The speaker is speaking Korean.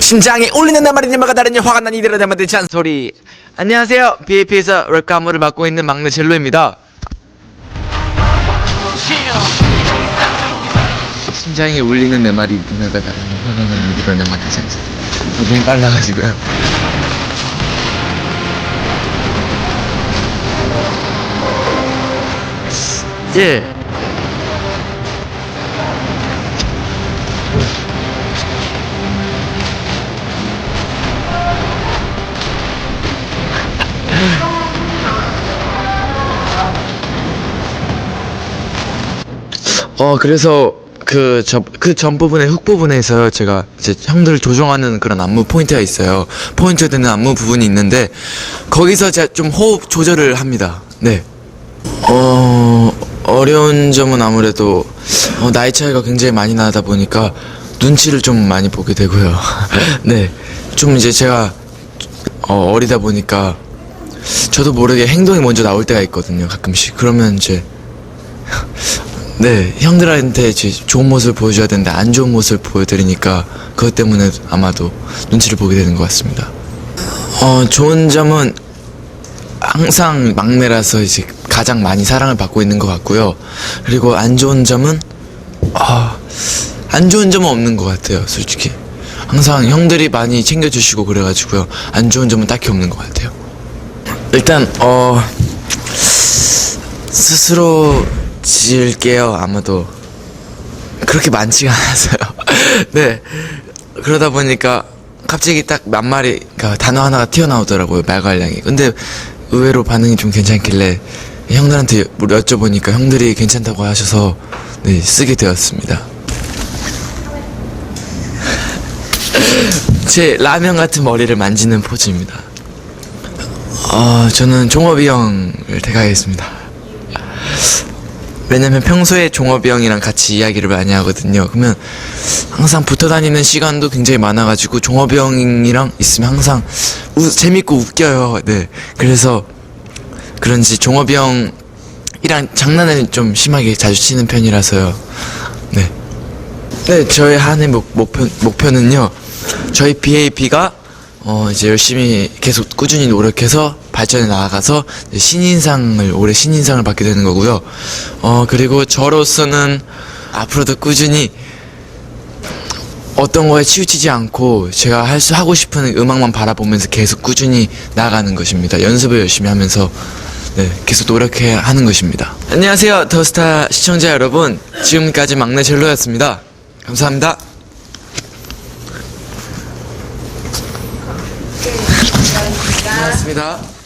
심장에 울리는 나말이님과 다른 화가 난 이들의 담아든 잔소리. 안녕하세요. BAP에서 랩 안무를 맡고 있는 막내 젤로입니다. 심장에 울리는 내 말이 누나가 다른 화가 난 이들의 담아든 잔소리 너무 빨라가지고요. 예 어 그래서 그저그전 부분에 훅 부분에서 제가 이제 형들을 조정하는 그런 안무 포인트가 있어요. 포인트 되는 안무 부분이 있는데 거기서 제가 좀 호흡 조절을 합니다. 네. 어 어려운 점은 아무래도 어, 나이 차이가 굉장히 많이 나다 보니까 눈치를 좀 많이 보게 되고요. 네. 좀 이제 제가 어, 어리다 보니까 저도 모르게 행동이 먼저 나올 때가 있거든요. 가끔씩. 그러면 이제 네, 형들한테 좋은 모습을 보여줘야 되는데 안 좋은 모습을 보여드리니까 그것 때문에 아마도 눈치를 보게 되는 것 같습니다. 어, 좋은 점은 항상 막내라서 이제 가장 많이 사랑을 받고 있는 것 같고요. 그리고 안 좋은 점은 아, 안 좋은 점은 없는 것 같아요, 솔직히. 항상 형들이 많이 챙겨주시고 그래가지고요. 안 좋은 점은 딱히 없는 것 같아요. 일단 어 스스로 지을게요. 아마도 그렇게 많지가 않아서요. 네 그러다 보니까 갑자기 딱 몇 마리 그러니까 단어 하나가 튀어나오더라고요 말괄량이. 근데 의외로 반응이 좀 괜찮길래 형들한테 물 여쭤보니까 형들이 괜찮다고 하셔서 네 쓰게 되었습니다. 제 라면 같은 머리를 만지는 포즈입니다. 어, 저는 종업이 형을 택하겠습니다. 왜냐면 평소에 종업이 형이랑 같이 이야기를 많이 하거든요. 그러면 항상 붙어 다니는 시간도 굉장히 많아가지고 종업이 형이랑 있으면 항상 우- 재밌고 웃겨요. 네. 그래서 그런지 종업이 형이랑 장난을 좀 심하게 자주 치는 편이라서요. 네. 네, 저의 한해 목표, 목표는요. 저희 BAP가 어, 이제 열심히 계속 꾸준히 노력해서 발전해 나아가서 신인상을 올해 신인상을 받게 되는 거고요. 어, 그리고 저로서는 앞으로도 꾸준히 어떤 거에 치우치지 않고 제가 할 수 하고 싶은 음악만 바라보면서 계속 꾸준히 나아가는 것입니다. 연습을 열심히 하면서 네, 계속 노력해 하는 것입니다. 안녕하세요. 더스타 시청자 여러분. 지금까지 막내 젤로였습니다. 감사합니다. 고맙습니다.